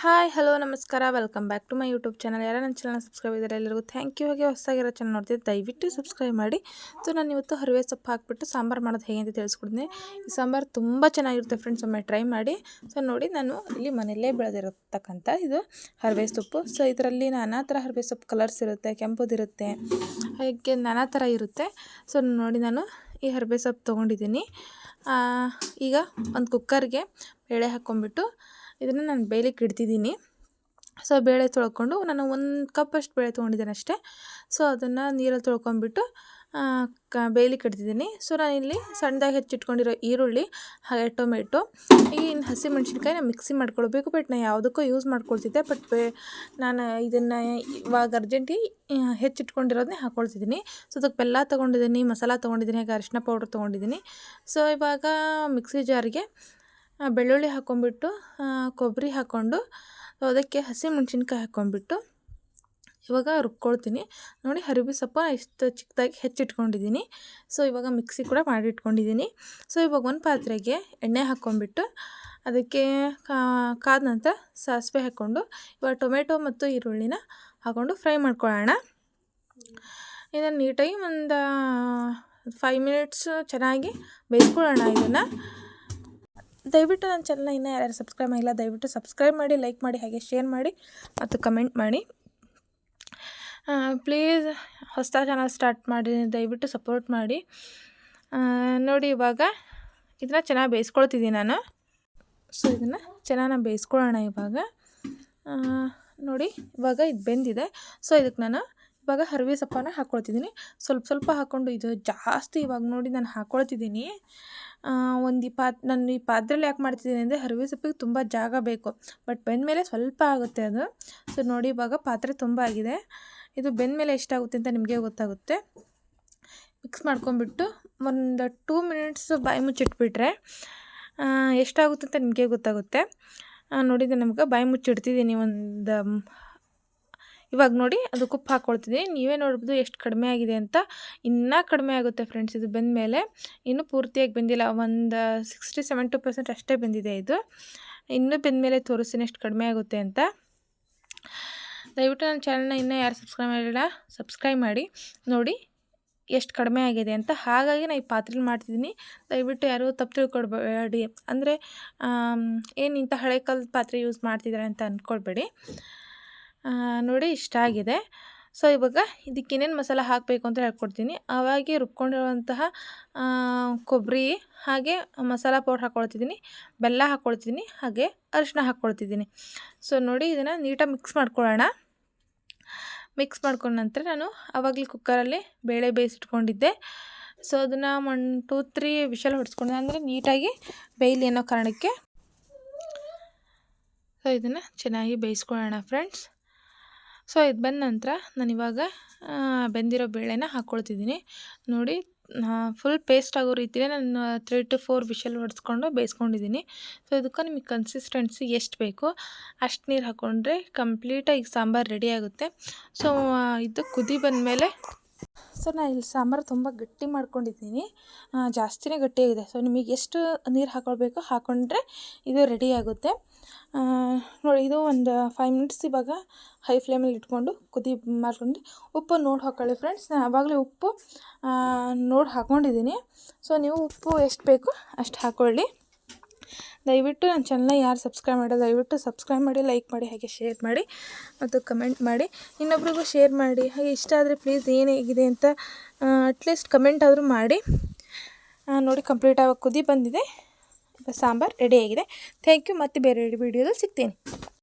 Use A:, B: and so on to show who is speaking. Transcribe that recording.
A: Hi, hello, ನಮಸ್ಕಾರ. Welcome back to my YouTube channel. ಯಾರು ನನ್ನ ಚಾನಲ್ ಸಬ್ಸ್ಕ್ರೈಬ್ ಇದ್ದಾರೆ ಎಲ್ಲರಿಗೂ ಥ್ಯಾಂಕ್ ಯು ಹಾಗೆ ಹೊಸದಾಗಿರೋ ಚಾನಲ್ ನೋಡ್ತಿದ್ದೆ ದಯವಿಟ್ಟು ಸಬ್ಸ್ಕ್ರೈಬ್ ಮಾಡಿ. ಸೊ ನಾನು ಇವತ್ತು ಹರಿವೆ ಸೊಪ್ಪು ಹಾಕ್ಬಿಟ್ಟು ಸಾಂಬಾರು ಮಾಡೋದು ಹೇಗೆ ಅಂತ ತಿಳಿಸ್ಕೊಡ್ತೀನಿ. ಈ ಸಾಂಬಾರು ತುಂಬ ಚೆನ್ನಾಗಿರುತ್ತೆ ಫ್ರೆಂಡ್ಸ್ ಒಮ್ಮೆ ಟ್ರೈ ಮಾಡಿ. ಸೊ ನೋಡಿ, ನಾನು ಇಲ್ಲಿ ಮನೆಯಲ್ಲೇ ಬೆಳೆದಿರತಕ್ಕಂಥ ಇದು ಹರಿವೆ ಸೊಪ್ಪು. ಸೊ ಇದರಲ್ಲಿ ನಾನಾ ಥರ ಹರಿವೆ ಸೊಪ್ಪು ಕಲರ್ಸ್ ಇರುತ್ತೆ ಕೆಂಪುದಿರುತ್ತೆ ಹಾಗೆ ನಾನಾ ಥರ ಇರುತ್ತೆ. ಸೊ ನೋಡಿ, ನಾನು ಈ ಹರಿವೆ ಸೊಪ್ಪು ತೊಗೊಂಡಿದ್ದೀನಿ. ಈಗ ಒಂದು ಕುಕ್ಕರ್ಗೆ ಬೇಳೆ ಹಾಕ್ಕೊಂಬಿಟ್ಟು ಇದನ್ನು ನಾನು ಬೇಯಲಿಕ್ಕೆ ಇಡ್ತಿದ್ದೀನಿ. ಸೊ ಬೇಳೆ ತೊಳ್ಕೊಂಡು ನಾನು ಒಂದು ಕಪ್ಪಷ್ಟು ಬೇಳೆ ತೊಗೊಂಡಿದ್ದೇನೆ ಅಷ್ಟೇ. ಸೊ ಅದನ್ನು ನೀರಲ್ಲಿ ತೊಳ್ಕೊಂಬಿಟ್ಟು ಕ ಬೇಲಿ ಕಟ್ತಿದ್ದೀನಿ ಸೊ ನಾನಿಲ್ಲಿ ಸಣ್ಣದಾಗಿ ಹೆಚ್ಚಿಟ್ಕೊಂಡಿರೋ ಈರುಳ್ಳಿ, ಹಾಗೆ ಟೊಮೆಟೊ, ಈ ಹಸಿ ಮೆಣಸಿನ್ಕಾಯಿನ ಮಿಕ್ಸಿ ಮಾಡ್ಕೊಳ್ಬೇಕು ಬಟ್ ನಾನು ಯಾವುದಕ್ಕೂ ಯೂಸ್ ಮಾಡ್ಕೊಳ್ತಿದ್ದೆ. ಬಟ್ ಬೇ, ನಾನು ಇದನ್ನು ಇವಾಗ ಅರ್ಜೆಂಟಿ ಹೆಚ್ಚಿಟ್ಕೊಂಡಿರೋದನ್ನೇ ಹಾಕ್ಕೊಳ್ತಿದ್ದೀನಿ ಸೊ ಅದಕ್ಕೆ ಬೆಲ್ಲ ತೊಗೊಂಡಿದ್ದೀನಿ, ಮಸಾಲ ತೊಗೊಂಡಿದ್ದೀನಿ, ಹಾಗೆ ಅರಿಶಿನ ಪೌಡ್ರ್ ತೊಗೊಂಡಿದ್ದೀನಿ. ಸೊ ಇವಾಗ ಮಿಕ್ಸಿ ಜಾರಿಗೆ ಬೆಳ್ಳುಳ್ಳಿ ಹಾಕ್ಕೊಂಬಿಟ್ಟು ಕೊಬ್ಬರಿ ಹಾಕ್ಕೊಂಡು ಅದಕ್ಕೆ ಹಸಿಮೆಣ್ಸಿನ್ಕಾಯಿ ಹಾಕ್ಕೊಂಬಿಟ್ಟು ಇವಾಗ ರುಬ್ಕೊಳ್ತೀನಿ. ನೋಡಿ ಹರಿಬಿ ಸೊಪ್ಪು ಇಷ್ಟು ಚಿಕ್ಕದಾಗಿ ಹೆಚ್ಚಿಟ್ಕೊಂಡಿದ್ದೀನಿ. ಸೊ, ಇವಾಗ ಮಿಕ್ಸಿ ಕೂಡ ಮಾಡಿಟ್ಕೊಂಡಿದ್ದೀನಿ. ಸೊ, ಇವಾಗ ಒಂದು ಪಾತ್ರೆಗೆ ಎಣ್ಣೆ ಹಾಕ್ಕೊಂಬಿಟ್ಟು ಅದಕ್ಕೆ ಕಾದ ನಂತರ ಸಾಸಿವೆ ಹಾಕ್ಕೊಂಡು ಇವಾಗ ಟೊಮೆಟೊ ಮತ್ತು ಈರುಳ್ಳಿನ ಹಾಕ್ಕೊಂಡು ಫ್ರೈ ಮಾಡ್ಕೊಳ್ಳೋಣ. ಇದನ್ನು ನೀಟಾಗಿ ಒಂದು ಫೈವ್ ಮಿನಿಟ್ಸ್ ಚೆನ್ನಾಗಿ ಬೇಯಿಸ್ಕೊಳ್ಳೋಣ ಇದನ್ನು. ದಯವಿಟ್ಟು ನನ್ನ ಚಾನಲ್ನ ಇನ್ನೂ ಯಾರು ಸಬ್ಸ್ಕ್ರೈಬ್ ಆಗಿಲ್ಲ ದಯವಿಟ್ಟು ಸಬ್ಸ್ಕ್ರೈಬ್ ಮಾಡಿ ಲೈಕ್ ಮಾಡಿ, ಹಾಗೆ ಶೇರ್ ಮಾಡಿ ಮತ್ತು ಕಮೆಂಟ್ ಮಾಡಿ. ಪ್ಲೀಸ್ ಹೊಸ ಚಾನಲ್ ಸ್ಟಾರ್ಟ್ ಮಾಡಿ, ದಯವಿಟ್ಟು ಸಪೋರ್ಟ್ ಮಾಡಿ. ನೋಡಿ ಇವಾಗ ಇದನ್ನ ಚೆನ್ನಾಗಿ ಬೇಯಿಸ್ಕೊಳ್ತಿದ್ದೀನಿ ನಾನು. ಸೊ ಇದನ್ನು ಚೆನ್ನಾಗಿ ಬೇಯಿಸ್ಕೊಳ್ಳೋಣ ಇವಾಗ. ನೋಡಿ ಇವಾಗ ಇದು ಬೆಂದಿದೆ. ಸೊ ಇದಕ್ಕೆ ನಾನು ಇವಾಗ ಹರಿವೆ ಸೊಪ್ಪನ್ನ ಹಾಕ್ಕೊಳ್ತಿದ್ದೀನಿ ಸ್ವಲ್ಪ ಸ್ವಲ್ಪ ಹಾಕ್ಕೊಂಡು ಇದು ಜಾಸ್ತಿ ಇವಾಗ ನೋಡಿ ನಾನು ಹಾಕ್ಕೊಳ್ತಿದ್ದೀನಿ ಒಂದು ಈ ಪಾತ್, ನಾನು ಈ ಪಾತ್ರೆಯಲ್ಲಿ ಯಾಕೆ ಮಾಡ್ತಿದ್ದೀನಿ ಅಂದರೆ ಹರಿವೆ ಸೊಪ್ಪಿಗೆ ತುಂಬ ಜಾಗ ಬೇಕು. ಬಟ್ ಬೆಂದ ಮೇಲೆ ಸ್ವಲ್ಪ ಆಗುತ್ತೆ ಅದು. ಸೊ, ನೋಡಿ ಇವಾಗ ಪಾತ್ರೆ ತುಂಬ ಆಗಿದೆ. ಇದು ಬೆಂದ ಮೇಲೆ ಎಷ್ಟಾಗುತ್ತೆ ಅಂತ ನಿಮಗೆ ಗೊತ್ತಾಗುತ್ತೆ. ಮಿಕ್ಸ್ ಮಾಡ್ಕೊಂಬಿಟ್ಟು ಒಂದು ಟೂ ಮಿನಿಟ್ಸ್ ಬಾಯಿ ಮುಚ್ಚಿಟ್ಬಿಟ್ರೆ ಎಷ್ಟಾಗುತ್ತೆ ಅಂತ ನಿಮಗೆ ಗೊತ್ತಾಗುತ್ತೆ. ನೋಡಿದ್ದೆ ನಮ್ಗೆ ಬಾಯಿ ಮುಚ್ಚಿಡ್ತಿದ್ದೀನಿ ಒಂದು ಇವಾಗ ನೋಡಿ, ಅದು ಕುಪ್ಪು ಹಾಕ್ಕೊಳ್ತಿದ್ದೀನಿ ನೀವೇ ನೋಡ್ಬೋದು ಎಷ್ಟು ಕಡಿಮೆ ಆಗಿದೆ ಅಂತ. ಇನ್ನೂ ಕಡಿಮೆ ಆಗುತ್ತೆ ಫ್ರೆಂಡ್ಸ್ ಇದು ಬೆಂದ ಮೇಲೆ ಇನ್ನೂ ಪೂರ್ತಿಯಾಗಿ ಬೆಂದಿಲ್ಲ. ಒಂದು ಸಿಕ್ಸ್ಟಿ ಸೆವೆಂಟಿ ಪರ್ಸೆಂಟ್ ಅಷ್ಟೇ ಬೆಂದಿದೆ ಇದು. ಇನ್ನೂ ಬೆಂದ ಮೇಲೆ ತೋರಿಸ್ತೀನಿ ಎಷ್ಟು ಕಡಿಮೆ ಆಗುತ್ತೆ ಅಂತ. ದಯವಿಟ್ಟು ನನ್ನ ಚಾನಲ್ನ ಇನ್ನೂ ಯಾರು ಸಬ್ಸ್ಕ್ರೈಬ್ ಮಾಡಿಲ್ಲ ಸಬ್ಸ್ಕ್ರೈಬ್ ಮಾಡಿ. ನೋಡಿ ಎಷ್ಟು ಕಡಿಮೆ ಆಗಿದೆ ಅಂತ. ಹಾಗಾಗಿ ನಾನು ಈ ಪಾತ್ರೆಲಿ ಮಾಡ್ತಿದ್ದೀನಿ ದಯವಿಟ್ಟು ಯಾರು ತಪ್ಪು ತಿಳ್ಕೊಡ್ಬೇಡಿ ಅಂದರೆ ಏನು ಇಂಥ ಹಳೆ ಕಾಲದ ಪಾತ್ರೆ ಯೂಸ್ ಮಾಡ್ತಿದ್ದಾರೆ ಅಂತ ಅಂದ್ಕೊಳ್ಬೇಡಿ ನೋಡಿ ಇಷ್ಟ ಆಗಿದೆ. ಸೊ, ಇವಾಗ ಇದಕ್ಕೆ ಏನೇನು ಮಸಾಲ ಹಾಕಬೇಕು ಅಂತ ಹೇಳ್ಕೊಡ್ತೀನಿ. ಅವಾಗೆ ರುಬ್ಕೊಂಡಿರುವಂತಹ ಕೊಬ್ಬರಿ, ಹಾಗೆ ಮಸಾಲ ಪೌಡ್ರ್ ಹಾಕ್ಕೊಳ್ತಿದ್ದೀನಿ. ಬೆಲ್ಲ ಹಾಕ್ಕೊಳ್ತಿದ್ದೀನಿ. ಹಾಗೆ ಅರಿಶಿನ ಹಾಕ್ಕೊಳ್ತಿದ್ದೀನಿ. ಸೊ, ನೋಡಿ ಇದನ್ನು ನೀಟಾಗಿ ಮಿಕ್ಸ್ ಮಾಡ್ಕೊಳ್ಳೋಣ. ಮಿಕ್ಸ್ ಮಾಡ್ಕೊಂಡ ನಂತರ ನಾನು ಆವಾಗಲೇ ಕುಕ್ಕರಲ್ಲಿ ಬೇಳೆ ಬೇಯಿಸಿಟ್ಕೊಂಡಿದ್ದೆ. ಸೊ, ಅದನ್ನು ಒನ್, ಟೂ, ತ್ರೀ ವಿಷಲ್ ಹೊಡೆಸ್ಕೊಂಡೆ. ಅಂದರೆ ನೀಟಾಗಿ ಬೇಯಲಿ ಅನ್ನೋ ಕಾರಣಕ್ಕೆ. ಸೊ, ಇದನ್ನು ಚೆನ್ನಾಗಿ ಬೇಯಿಸ್ಕೊಳ್ಳೋಣ, ಫ್ರೆಂಡ್ಸ್. ಸೊ ಇದು ಬಂದ ನಂತರ ನಾನು ಇವಾಗ ಬೆಂದಿರೋ ಬೇಳೆನ ಹಾಕ್ಕೊಳ್ತಿದ್ದೀನಿ ನೋಡಿ ಫುಲ್ ಪೇಸ್ಟ್ ಆಗೋ ರೀತಿಯೇ ನಾನು ತ್ರೀ ಟು ಫೋರ್ ವಿಷಲ್ ಹೊಡೆಸ್ಕೊಂಡು ಬೇಯಿಸ್ಕೊಂಡಿದ್ದೀನಿ. ಸೊ ಇದಕ್ಕೆ ನಿಮಗೆ ಕನ್ಸಿಸ್ಟೆನ್ಸಿ ಎಷ್ಟು ಬೇಕು? ಅಷ್ಟು ನೀರು ಹಾಕ್ಕೊಂಡ್ರೆ ಕಂಪ್ಲೀಟಾಗಿ ಸಾಂಬಾರು ರೆಡಿ ಆಗುತ್ತೆ. ಸೊ ಇದು ಕುದಿ ಬಂದಮೇಲೆ ಸೊ ನಾನು ಇಲ್ಲಿ ಸಾಂಬಾರು ತುಂಬ ಗಟ್ಟಿ ಮಾಡ್ಕೊಂಡಿದ್ದೀನಿ. ಜಾಸ್ತಿನೇ ಗಟ್ಟಿಯಾಗಿದೆ. ಸೊ ನಿಮಗೆ ಎಷ್ಟು ನೀರು ಹಾಕೊಳ್ಬೇಕು ಹಾಕ್ಕೊಂಡ್ರೆ ಇದು ರೆಡಿ ಆಗುತ್ತೆ. ನೋಡಿ, ಇದು ಒಂದು ಫೈವ್ ಮಿನಿಟ್ಸ್ ಇವಾಗ ಹೈ ಫ್ಲೇಮಲ್ಲಿ ಇಟ್ಕೊಂಡು ಕುದಿ ಮಾಡ್ಕೊಂಡು ಉಪ್ಪು ನೋಡಿ ಹಾಕ್ಕೊಳ್ಳಿ ಫ್ರೆಂಡ್ಸ್ ನಾನು ಆವಾಗಲೇ ಉಪ್ಪು ನೋಡಿ ಹಾಕ್ಕೊಂಡಿದ್ದೀನಿ ಸೊ ನೀವು ಉಪ್ಪು ಎಷ್ಟು ಬೇಕು ಅಷ್ಟು ಹಾಕ್ಕೊಳ್ಳಿ ದಯವಿಟ್ಟು ನನ್ನ ಚಾನಲ್ನ ಯಾರು ಸಬ್ಸ್ಕ್ರೈಬ್ ಮಾಡೋ ದಯವಿಟ್ಟು ಸಬ್ಸ್ಕ್ರೈಬ್ ಮಾಡಿ ಲೈಕ್ ಮಾಡಿ, ಹಾಗೆ ಶೇರ್ ಮಾಡಿ ಮತ್ತು ಕಮೆಂಟ್ ಮಾಡಿ. ಇನ್ನೊಬ್ರಿಗೂ ಶೇರ್ ಮಾಡಿ. ಹಾಗೆ ಇಷ್ಟ ಆದರೆ ಪ್ಲೀಸ್ ಏನು ಹೇಗಿದೆ ಅಂತ ಅಟ್ಲೀಸ್ಟ್ ಕಮೆಂಟ್ ಆದರೂ ಮಾಡಿ. ನೋಡಿ ಕಂಪ್ಲೀಟ್ ಆಗಿ ಕುದಿ ಬಂದಿದೆ. ಸಾಂಬಾರು ರೆಡಿಯಾಗಿದೆ ಥ್ಯಾಂಕ್ ಯು ಮತ್ತೆ ಬೇರೆ ವಿಡಿಯೋದಲ್ಲಿ ಸಿಗ್ತೀನಿ.